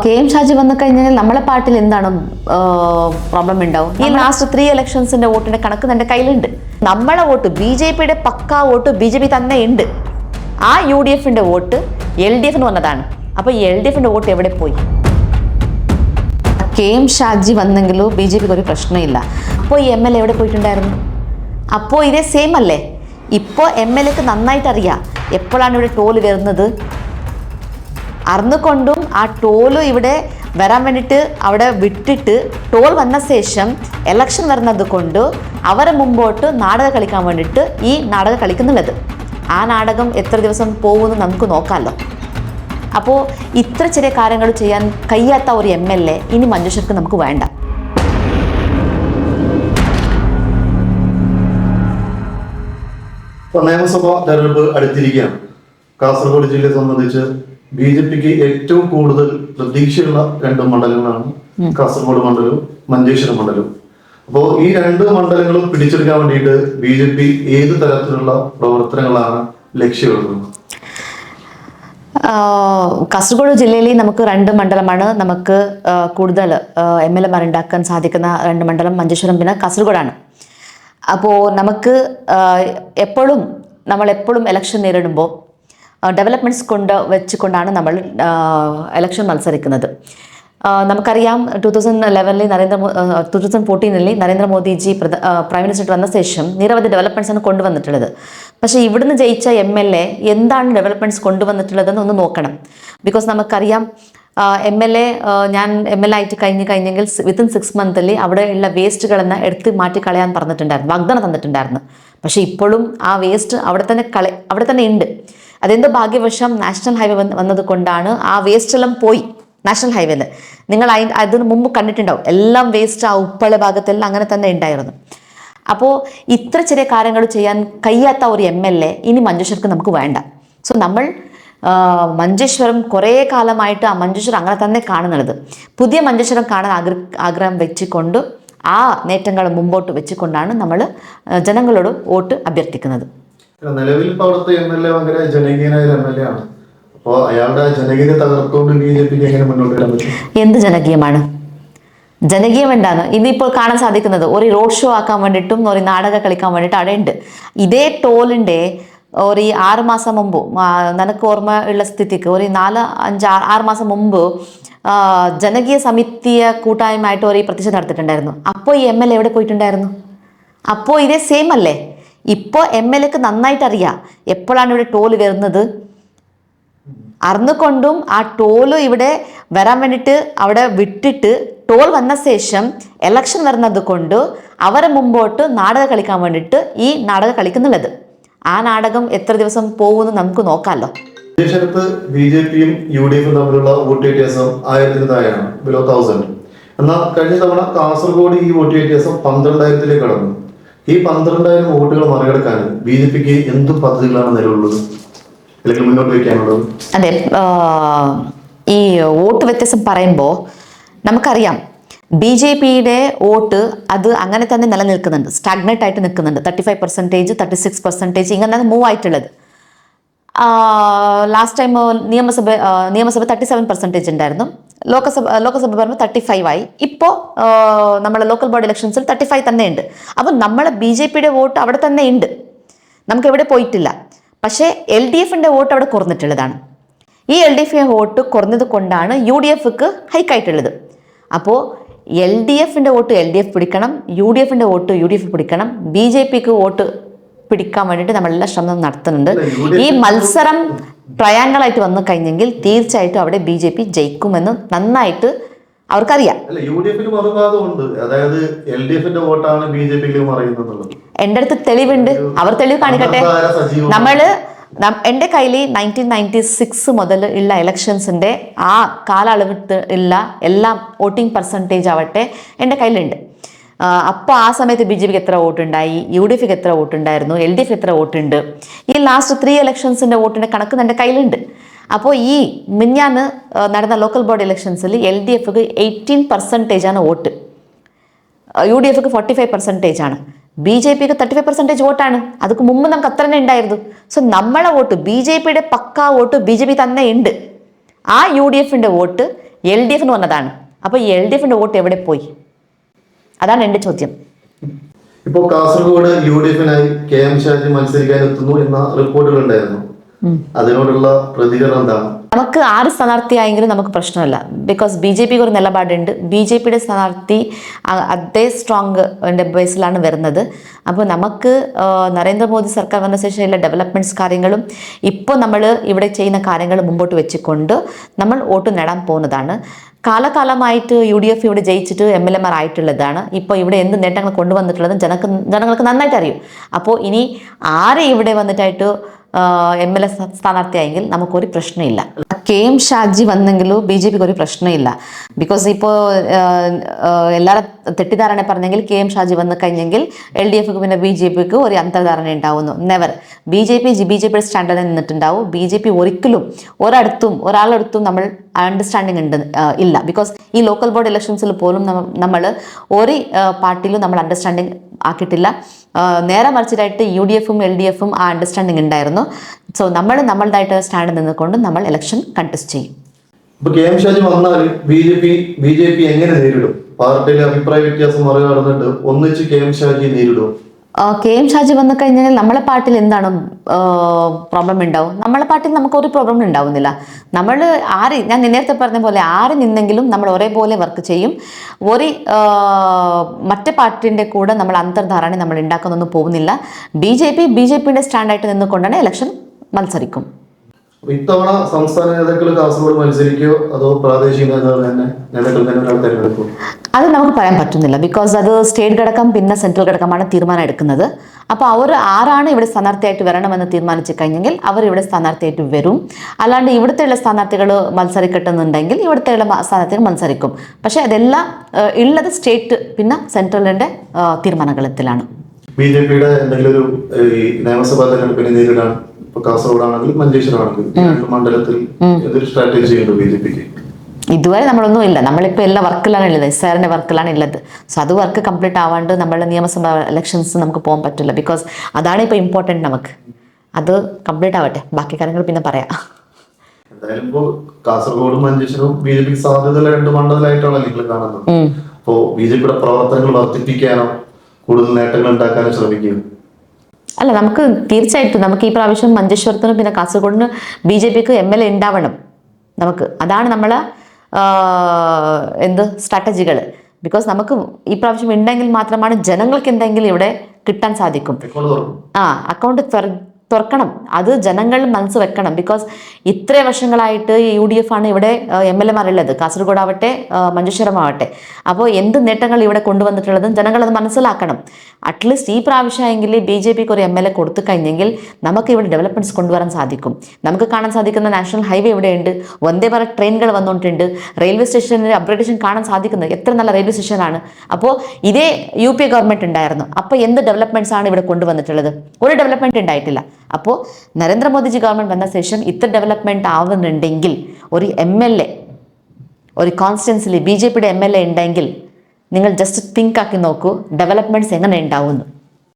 K M Shaji വന്നു കഴിഞ്ഞാൽ നമ്മളെ പാർട്ടിയിൽ എന്താണ് പ്രോബ്ലം ഉണ്ടാവും? ഈ ലാസ്റ്റ് ത്രീ ഇലക്ഷൻസിന്റെ വോട്ടിന്റെ കണക്ക് തന്റെ കയ്യിലുണ്ട്. നമ്മളെ വോട്ട് ബി ജെ പിയുടെ പക്കാ വോട്ട് ബി ജെ പി തന്നെ ഉണ്ട്. ആ യു ഡി എഫിന്റെ വോട്ട് എൽ ഡി എഫിന് വന്നതാണ്. അപ്പോൾ എൽ ഡി എഫിന്റെ വോട്ട് എവിടെ പോയി? കെ എം ഷാജി വന്നെങ്കിലും ബി ജെ പിക്ക് ഒരു പ്രശ്നമില്ല. അപ്പോൾ ഈ എം എൽ എ എവിടെ പോയിട്ടുണ്ടായിരുന്നു? അപ്പോൾ ഇതേ സെയിം അല്ലേ? ഇപ്പോൾ എം എൽ എക്ക് നന്നായിട്ട് അറിയാം. എപ്പോഴാണ് ഇവിടെ ടോൾ വരുന്നത്? അറിഞ്ഞുകൊണ്ടും ആ ടോൽ ഇവിടെ വരാൻ വേണ്ടിയിട്ട് അവിടെ വിട്ടിട്ട് ടോൾ വന്ന ശേഷം എലക്ഷൻ വരുന്നത് കൊണ്ട് അവരെ മുമ്പോട്ട് നാടകം കളിക്കാൻ വേണ്ടിയിട്ട് ഈ നാടകം കളിക്കുന്നുള്ളത്. ആ നാടകം എത്ര ദിവസം പോകുമെന്ന് നമുക്ക് നോക്കാമല്ലോ. അപ്പോൾ ഇത്ര ചെറിയ കാര്യങ്ങൾ ചെയ്യാൻ കഴിയാത്ത ഒരു എം എൽ എ ഇനി മഞ്ജുഷർക്ക് നമുക്ക് വേണ്ട. നിയമസഭാ തെരഞ്ഞെടുപ്പ് അടുത്തിരിക്കുകയാണ്. കാസർഗോഡ് ജില്ലയെ സംബന്ധിച്ച് ബി ജെ പിക്ക് ഏറ്റവും കൂടുതൽ പ്രതീക്ഷയുള്ള രണ്ട് മണ്ഡലങ്ങളാണ് കാസർഗോഡ് മണ്ഡലവും മഞ്ചേശ്വരം മണ്ഡലവും. അപ്പോൾ ഈ രണ്ട് മണ്ഡലങ്ങളും പിടിച്ചെടുക്കാൻ വേണ്ടിയിട്ട് ബി ജെ പി ഏത് തരത്തിലുള്ള പ്രവർത്തനങ്ങളാണ് ലക്ഷ്യമിടുന്നത്? കാസർഗോഡ് ജില്ലയിൽ നമുക്ക് രണ്ട് മണ്ഡലമാണ്. നമുക്ക് കൂടുതൽ എം എൽ എമാർ ഉണ്ടാക്കാൻ സാധിക്കുന്ന രണ്ട് മണ്ഡലം മഞ്ചേശ്വരം പിന്നെ കാസർഗോഡാണ്. അപ്പോൾ നമുക്ക് എപ്പോഴും നമ്മൾ എപ്പോഴും ഇലക്ഷൻ നേരിടുമ്പോൾ ഡെവലപ്മെന്റ്സ് കൊണ്ട് വെച്ചുകൊണ്ടാണ് നമ്മൾ ഇലക്ഷൻ മത്സരിക്കുന്നത്. നമുക്കറിയാം ടു തൗസൻഡ് ലെവനിൽ നരേന്ദ്ര ടു തൗസൻഡ് ഫോർട്ടീനിൽ നരേന്ദ്രമോദിജി പ്രൈം മിനിസ്റ്റർ വന്ന ശേഷം നിരവധി ഡെവലപ്മെന്റ്സ് ആണ് കൊണ്ടുവന്നിട്ടുള്ളത്. പക്ഷേ ഇവിടുന്ന് ജയിച്ച എം എൽ എ എന്താണ് ഡെവലപ്മെന്റ്സ് കൊണ്ടുവന്നിട്ടുള്ളതെന്ന് ഒന്ന് നോക്കണം. ബിക്കോസ് നമുക്കറിയാം എം എൽ എ ഞാൻ എം എൽ എ ആയിട്ട് കഴിഞ്ഞ് കഴിഞ്ഞെങ്കിൽ വിത്തിൻ സിക്സ് മന്തിൽ അവിടെയുള്ള വേസ്റ്റുകളെന്ന് എടുത്ത് മാറ്റി കളയാൻ പറഞ്ഞിട്ടുണ്ടായിരുന്നു വാഗ്ദാനം തന്നിട്ടുണ്ടായിരുന്നു. പക്ഷേ ഇപ്പോഴും ആ വേസ്റ്റ് അവിടെ തന്നെ കള അവിടെ തന്നെ ഉണ്ട്. അതെന്തോ ഭാഗ്യവശം നാഷണൽ ഹൈവേ വന്ന് വന്നത് കൊണ്ടാണ് ആ വേസ്റ്റ് എല്ലാം പോയി. നാഷണൽ ഹൈവേയിൽ നിങ്ങൾ അതിന് അതിന് മുമ്പ് കണ്ടിട്ടുണ്ടാവും. എല്ലാം വേസ്റ്റ് ആ ഉപ്പള ഭാഗത്തെല്ലാം അങ്ങനെ തന്നെ ഉണ്ടായിരുന്നു. അപ്പോൾ ഇത്ര ചെറിയ കാര്യങ്ങൾ ചെയ്യാൻ കഴിയാത്ത ഒരു എം എൽ എ ഇനി മഞ്ചേശ്വർക്ക് നമുക്ക് വേണ്ട. സോ നമ്മൾ മഞ്ചേശ്വരം കുറേ കാലമായിട്ട് ആ മഞ്ചേശ്വരം അങ്ങനെ തന്നെ കാണുന്നത്. പുതിയ മഞ്ചേശ്വരം കാണാൻ ആഗ്ര ആഗ്രഹം വെച്ചുകൊണ്ട് ആ നേട്ടങ്ങൾ മുമ്പോട്ട് വെച്ചുകൊണ്ടാണ് നമ്മൾ ജനങ്ങളോട് വോട്ട് അഭ്യർത്ഥിക്കുന്നത്. നിലവിൽ ഇപ്പൊ അവിടുത്തെ എം എൽ എ ഭയങ്കര ജനകീയനായ എം എൽ എ ആണ്. അപ്പോൾ അയാളുടെ ജനകീയത തകർത്തുകൊണ്ട് ബി ജെ പിക്ക് എങ്ങനെ മുന്നോട്ട് വരാൻ പറ്റും? എന്ത് ജനകീയമാണ്? ജനകീയം എന്താണ്? ഇന്നിപ്പോൾ കാണാൻ സാധിക്കുന്നത് ഒരു റോഡ് ഷോ ആക്കാൻ വേണ്ടിയിട്ടും ഒരു നാടകം കളിക്കാൻ വേണ്ടിയിട്ട് അവിടെ ഉണ്ട് ഇതേ ടോളിന്റെ ഒരു ആറ് മാസം മുമ്പ് നനക്ക് ഓർമ്മ ഉള്ള സ്ഥിതിക്ക് ഒരു നാല് അഞ്ച് ആറ് മാസം മുമ്പ് ജനകീയ സമിതിയ കൂട്ടായ്മയായിട്ട് ഒരു പ്രതിഷേധം നടത്തിയിട്ടുണ്ടായിരുന്നു. അപ്പോൾ ഈ എം എൽ എ എവിടെ പോയിട്ടുണ്ടായിരുന്നു? അപ്പോൾ ഇതേ സെയിം അല്ലേ? ഇപ്പോൾ എം എൽ എക്ക് നന്നായിട്ട് അറിയാം എപ്പോഴാണ് ഇവിടെ ടോൾ വരുന്നത്? അറിഞ്ഞുകൊണ്ടും ആ ടോൽ ഇവിടെ വരാൻ വേണ്ടിയിട്ട് അവിടെ വിട്ടിട്ട് ടോൾ വന്ന ശേഷം എലക്ഷൻ വരുന്നത് കൊണ്ട് അവരെ മുമ്പോട്ട് നാടകം കളിക്കാൻ വേണ്ടിയിട്ട് ഈ നാടകം കളിക്കുന്നുള്ളത്. ആ നാടകം എത്ര ദിവസം പോകുമെന്ന് നമുക്ക് നോക്കാമല്ലോ മഞ്ചേശ്വരത്ത് ബി ജെ പിയും യു ഡി എഫും തമ്മിലുള്ള വോട്ട് വ്യത്യാസം ബിലോ തൗസൻഡ് എന്നാൽ കഴിഞ്ഞ തവണ കാസർഗോഡ് ഈ വോട്ട് വ്യത്യാസം പന്ത്രണ്ടായിരത്തിലേക്ക് കടന്നു. ഈ പന്ത്രണ്ടായിരം വോട്ടുകൾ മറികടക്കാൻ ബി ജെ പിക്ക് എന്ത് പദ്ധതികളാണ് നിലവിലുള്ളത്? അല്ലെങ്കിൽ മുന്നോട്ട് വയ്ക്കാനുള്ളത്? അതെ ഈ വോട്ട് വ്യത്യാസം പറയുമ്പോൾ നമുക്കറിയാം ബി ജെ പിയുടെ വോട്ട് അത് അങ്ങനെ തന്നെ നിലനിൽക്കുന്നുണ്ട്. സ്റ്റാഗ്നറ്റ് ആയിട്ട് നിൽക്കുന്നുണ്ട്. Thirty five percentage thirty six percentage ഇങ്ങനെ മൂവ് ആയിട്ടുള്ളത് ലാസ്റ്റ് ടൈം നിയമസഭ നിയമസഭ തേർട്ടി സെവൻ പെർസെന്റേജ് ഉണ്ടായിരുന്നു. ലോകസഭ ലോകസഭ പറയുമ്പോൾ തേർട്ടി ഫൈവ് ആയി ഇപ്പോൾ നമ്മുടെ ലോക്കൽ ബോഡി ഇലക്ഷൻസിൽ തേർട്ടി ഫൈവ് തന്നെ ഉണ്ട്. അപ്പോൾ നമ്മളെ ബി ജെ പിയുടെ വോട്ട് അവിടെ തന്നെ ഉണ്ട്. നമുക്ക് എവിടെ പോയിട്ടില്ല. പക്ഷേ എൽ ഡി എഫിന്റെ വോട്ട് അവിടെ കുറഞ്ഞിട്ടുള്ളതാണ്. ഈ എൽ ഡി എഫ് വോട്ട് കുറഞ്ഞത് കൊണ്ടാണ് യു ഡി എഫ്ക്ക് ഹൈക്കായിട്ടുള്ളത്. അപ്പോൾ എൽ ഡി എഫിന്റെ വോട്ട് എൽ ഡി എഫ് പിടിക്കണം യു ഡി എഫിന്റെ വോട്ട് യു ഡി എഫ് പിടിക്കണം ബി ജെ പിക്ക് വോട്ട് പിടിക്കാൻ വേണ്ടിയിട്ട് നമ്മളെല്ലാം ശ്രമം നടത്തുന്നുണ്ട്. ഈ മത്സരം ട്രയാങ്കിളായിട്ട് വന്നു കഴിഞ്ഞെങ്കിൽ തീർച്ചയായിട്ടും അവിടെ ബി ജെ പി ജയിക്കുമെന്ന് നന്നായിട്ട് അവർക്കറിയാം. അല്ല യു ഡി എഫിന് അതായത് എൽ ഡി എഫിന്റെ വോട്ടാണ് ബി ജെ പിക്ക് മറിയുന്നത്. എന്റെ അടുത്ത് തെളിവുണ്ട്. അവർ തെളിവ് കാണിക്കട്ടെ. നമ്മൾ എന്റെ എന്റെ കയ്യിൽ നയന്റീൻ നയന്റി സിക്സ് മുതൽ ഉള്ള ഇലക്ഷൻസിന്റെ ആ കാലയളവിട്ട് ഉള്ള എല്ലാ വോട്ടിംഗ് പെർസെന്റേജ് ആവട്ടെ എന്റെ കയ്യിലുണ്ട്. അപ്പോൾ ആ സമയത്ത് ബി ജെ പിക്ക് എത്ര വോട്ടുണ്ടായി? യു ഡി എഫിക്ക് എത്ര വോട്ടുണ്ടായിരുന്നു? എൽ ഡി എഫ് എത്ര വോട്ടുണ്ട്? ഈ ലാസ്റ്റ് ത്രീ ഇലക്ഷൻസിന്റെ വോട്ടിന്റെ കണക്ക് എന്റെ കയ്യിലുണ്ട്. അപ്പോൾ ഈ മിഞ്ഞാന്ന് നടന്ന ലോക്കൽ ബോഡി ഇലക്ഷൻസിൽ എൽ ഡി എഫിക്ക് എയ്റ്റീൻ പെർസെന്റേജ് ആണ് വോട്ട്. യു ഡി എഫ്ക്ക് ഫോർട്ടി ഫൈവ് പെർസെന്റേജ് ആണ്. ബി ജെ പിക്ക് തേർട്ടി ഫൈവ് പെർസെന്റേജ് വോട്ടാണ്. അതുക്ക് മുമ്പ് നമുക്ക് അത്ര തന്നെ ഉണ്ടായിരുന്നു. സോ നമ്മളെ വോട്ട് ബി ജെ പിയുടെ പക്കാ വോട്ട് ബി ജെ പി തന്നെ ഉണ്ട്. ആ യു ഡി എഫിന്റെ വോട്ട് എൽ ഡി എഫിന് വന്നതാണ്. അപ്പോൾ എൽ ഡി എഫിന്റെ വോട്ട് എവിടെ പോയി? അതാണ് എന്റെ ചോദ്യം. ഇപ്പോ കാസർഗോഡ് യു ഡി എഫിനായി കെ എം ഷാജി മത്സരിക്കാൻ എത്തുന്നു എന്ന റിപ്പോർട്ടുകൾ ഉണ്ടായിരുന്നു അതിനോടുള്ള പ്രതികരണം എന്താണ്? നമുക്ക് ആറ് സ്ഥാനാർത്ഥിയായെങ്കിലും നമുക്ക് പ്രശ്നമല്ല. ബിക്കോസ് ബി ജെ പിക്ക് ഒരു നിലപാടുണ്ട്. ബി ജെ പിയുടെ സ്ഥാനാർത്ഥി അതേ സ്ട്രോങ് ബേസിലാണ് വരുന്നത്. അപ്പോൾ നമുക്ക് നരേന്ദ്രമോദി സർക്കാർ വന്ന ശേഷം എല്ലാ ഡെവലപ്മെന്റ്സ് കാര്യങ്ങളും ഇപ്പോൾ നമ്മൾ ഇവിടെ ചെയ്യുന്ന കാര്യങ്ങൾ മുമ്പോട്ട് വെച്ചുകൊണ്ട് നമ്മൾ വോട്ട് നേടാൻ പോകുന്നതാണ്. കാലകാലമായിട്ട് യു ഡി എഫ് ഇവിടെ ജയിച്ചിട്ട് എം എൽ എമാർ ആയിട്ടുള്ളതാണ്. ഇപ്പോൾ ഇവിടെ എന്ത് നേട്ടങ്ങൾ കൊണ്ടുവന്നിട്ടുള്ളതും ജനക്ക് ജനങ്ങൾക്ക് നന്നായിട്ട് അറിയും. അപ്പോൾ ഇനി ആരെ ഇവിടെ വന്നിട്ടായിട്ട് എം എൽ എ സ്ഥാനാർത്ഥിയായെങ്കിൽ നമുക്കൊരു പ്രശ്നമില്ല. കെ എം ഷാജി വന്നെങ്കിലും ബി ജെ പിക്ക് ഒരു പ്രശ്നമില്ല. ബിക്കോസ് ഇപ്പോൾ എല്ലാവരും തെറ്റിദ്ധാരണ പറഞ്ഞെങ്കിൽ കെ എം ഷാജി വന്നു കഴിഞ്ഞെങ്കിൽ എൽ ഡി എഫ് പിന്നെ ബി ജെ പിക്ക് ഒരു അന്തർധാരണ ഉണ്ടാവുന്നു. Never B J P B J പിയുടെ സ്റ്റാൻഡേർഡിൽ നിന്നിട്ടുണ്ടാവും. ബി ജെ പി ഒരിക്കലും ഒരിടത്തും ഒരാളടുത്തും നമ്മൾ അണ്ടർസ്റ്റാൻഡിങ് ഉണ്ട് ഇല്ല. ബിക്കോസ് ഈ ലോക്കൽ ബോർഡ് ഇലക്ഷൻസിൽ പോലും നമ്മൾ ഒരു പാർട്ടിയിലും നമ്മൾ അണ്ടർസ്റ്റാൻഡിങ് ആക്കിയിട്ടില്ല. നേരെ മറിച്ചിട്ടായിട്ട് യു ഡി എഫും എൽ ഡി എഫും ആ അണ്ടർസ്റ്റാൻഡിങ് ഉണ്ടായിരുന്നു. സോ നമ്മൾ നമ്മളുടേതായിട്ട് സ്റ്റാൻഡ് നിന്നുകൊണ്ട് നമ്മൾ ഇലക്ഷൻ കണ്ടസ്റ്റ് ചെയ്യും. ഇപ്പൊ കെ എം ഷാജി വന്നാൽ B J P B J P എങ്ങനെ നേരിടും? പാർട്ടിയിലെ അഭിപ്രായ വ്യത്യാസം മറികടന്നിട്ട് ഒന്നിച്ച് കെ എം ഷാജി നേരിടും കെ എം ഷാജി വന്നു കഴിഞ്ഞാൽ നമ്മളെ പാട്ടിൽ എന്താണ് പ്രോബ്ലം ഉണ്ടാവും? നമ്മളെ പാട്ടിൽ നമുക്ക് ഒരു പ്രോബ്ലം ഉണ്ടാവുന്നില്ല. നമ്മൾ ആര് ഞാൻ നേരത്തെ പറഞ്ഞ പോലെ ആര് നിന്നെങ്കിലും നമ്മൾ ഒരേപോലെ വർക്ക് ചെയ്യും. ഒരു മറ്റേ പാട്ടിന്റെ കൂടെ നമ്മൾ അന്തർധാരണ നമ്മൾ ഉണ്ടാക്കുന്നൊന്നും പോകുന്നില്ല. B J P B J പിയുടെ സ്റ്റാൻഡായിട്ട് നിന്നുകൊണ്ടാണ് ഇലക്ഷൻ മത്സരിക്കും. അപ്പൊ ഇത്തവണ സംസ്ഥാന നേതാക്കൾ കാസർഗോഡ് മത്സരിക്കോ? അതോ പ്രാദേശിക നേതാക്കൾ തന്നെ നേതാക്കൾ തന്നെ ഒരാൾ തെരഞ്ഞെടുക്കും അത് നമുക്ക് പറയാൻ പറ്റുന്നില്ല. ബിക്കോസ് അത് സ്റ്റേറ്റ് ഘടകം പിന്നെ സെൻട്രൽ ഘടകമാണ് തീരുമാനം എടുക്കുന്നത്. അപ്പോൾ അവർ ആരാണ് ഇവിടെ സ്ഥാനാർത്ഥിയായിട്ട് വരണമെന്ന് തീരുമാനിച്ചു കഴിഞ്ഞെങ്കിൽ അവർ ഇവിടെ സ്ഥാനാർത്ഥിയായിട്ട് വരും. അല്ലാണ്ട് ഇവിടുത്തെയുള്ള സ്ഥാനാർത്ഥികൾ മത്സരിക്കട്ടെന്നുണ്ടെങ്കിൽ ഇവിടുത്തെയുള്ള സ്ഥാനാർത്ഥികൾ മത്സരിക്കും. പക്ഷേ അതെല്ലാം ഉള്ളത് സ്റ്റേറ്റ് പിന്നെ സെൻട്രലിന്റെ തീരുമാനങ്ങളിലാണ്. ബി ജെ പിയുടെ എന്തെങ്കിലും ഒരു നിയമസഭാ തെരഞ്ഞെടുപ്പിനെ നേരിടാൻ ഇപ്പൊ കാസർഗോഡ് ആണെങ്കിലും മഞ്ചേശ്വരം ആണെങ്കിലും രണ്ട് മണ്ഡലത്തിൽ ഏതൊരു സ്ട്രാറ്റജി ഉണ്ട് ബി ജെ പിക്ക്? ഇതുവരെ നമ്മളൊന്നും ഇല്ല. നമ്മളിപ്പോൾ എല്ലാ വർക്കിലാണ് ഉള്ളത്. എസ് ആറിന്റെ വർക്കിലാണ് ഉള്ളത്. സോ അത് വർക്ക് കംപ്ലീറ്റ് ആവാണ്ട് നമ്മളുടെ നിയമസഭാ ഇലക്ഷൻസ് നമുക്ക് പോകാൻ പറ്റില്ല. ബിക്കോസ് അതാണ് ഇപ്പോൾ ഇമ്പോർട്ടന്റ് നമുക്ക്. അത് കംപ്ലീറ്റ് ആവട്ടെ. ബാക്കി കാര്യങ്ങൾ പിന്നെ പറയാം. എന്തായാലും ഇപ്പോൾ കാസർഗോഡും മഞ്ചേശ്വരവും ബി ജെ പിക്ക് സാധ്യതയുള്ള രണ്ട് മണ്ഡലമായിട്ടാണ് നിങ്ങൾ കാണുന്നത്. അപ്പോൾ അപ്പോ ബി ജെ പിയുടെ പ്രവർത്തനങ്ങൾ വർദ്ധിപ്പിക്കാനോ കൂടുതൽ നേട്ടങ്ങൾ ഉണ്ടാക്കാനോ ശ്രമിക്കും അല്ല നമുക്ക് തീർച്ചയായിട്ടും നമുക്ക് ഈ പ്രാവശ്യം മഞ്ചേശ്വരത്തിനും പിന്നെ കാസർഗോഡിന് ബി ജെ പിക്ക് എം എൽ എ ഉണ്ടാവണം. നമുക്ക് അതാണ് നമ്മളെ എന്ത് സ്ട്രാറ്റജികൾ. ബിക്കോസ് നമുക്ക് ഈ പ്രാവശ്യം ഉണ്ടെങ്കിൽ മാത്രമാണ് ജനങ്ങൾക്ക് എന്തെങ്കിലും ഇവിടെ കിട്ടാൻ സാധിക്കും. ആ അക്കൗണ്ട് തുറക്കണം. അത് ജനങ്ങൾ മനസ്സ് വെക്കണം. ബിക്കോസ് ഇത്ര വർഷങ്ങളായിട്ട് യു ഡി എഫ് ആണ് ഇവിടെ എം എൽ എമാരുള്ളത് കാസർഗോഡ് ആവട്ടെ ആ, മഞ്ചേശ്വരം ആവട്ടെ. അപ്പോൾ എന്ത് നേട്ടങ്ങൾ ഇവിടെ കൊണ്ടുവന്നിട്ടുള്ളതും ജനങ്ങൾ അത് മനസ്സിലാക്കണം. അറ്റ്ലീസ്റ്റ് ഈ പ്രാവശ്യമെങ്കിൽ ബി ജെ പിക്ക് ഒരു എം എൽ എ കൊടുത്തു കഴിഞ്ഞെങ്കിൽ നമുക്ക് ഇവിടെ ഡെവലപ്മെന്റ്സ് കൊണ്ടുവരാൻ സാധിക്കും. നമുക്ക് കാണാൻ സാധിക്കുന്ന നാഷണൽ ഹൈവേ ഇവിടെയുണ്ട്. വന്ദേ ഭാരത് ട്രെയിനുകൾ വന്നുകൊണ്ടിട്ടുണ്ട്. റെയിൽവേ സ്റ്റേഷനിൽ അപ്ഗ്രേഡേഷൻ കാണാൻ സാധിക്കുന്നത് എത്ര നല്ല റെയിൽവേ സ്റ്റേഷനാണ് അപ്പോൾ ഇതേ യു പി ഗവൺമെന്റ് ഉണ്ടായിരുന്നു. അപ്പോൾ എന്ത് ഡെവലപ്മെന്റ്സ് ആണ് ഇവിടെ കൊണ്ടുവന്നിട്ടുള്ളത്? ഒരു ഡെവലപ്മെന്റ് ഉണ്ടായിട്ടില്ല. അപ്പോൾ നരേന്ദ്രമോദിജി ഗവൺമെന്റ് വന്ന ശേഷം ഇത്ര ഡെവലപ്മെന്റ് ആവുന്നുണ്ടെങ്കിൽ ഒരു എം എൽ എ ഒരു കോൺസ്റ്റിറ്റൻസിൽ ബി ജെ പിയുടെ എം എൽ എ ഉണ്ടെങ്കിൽ നിങ്ങൾ ജസ്റ്റ് തിങ്ക് ആക്കി നോക്കൂ ഡെവലപ്മെന്റ്സ് എങ്ങനെ ഉണ്ടാവുന്നു.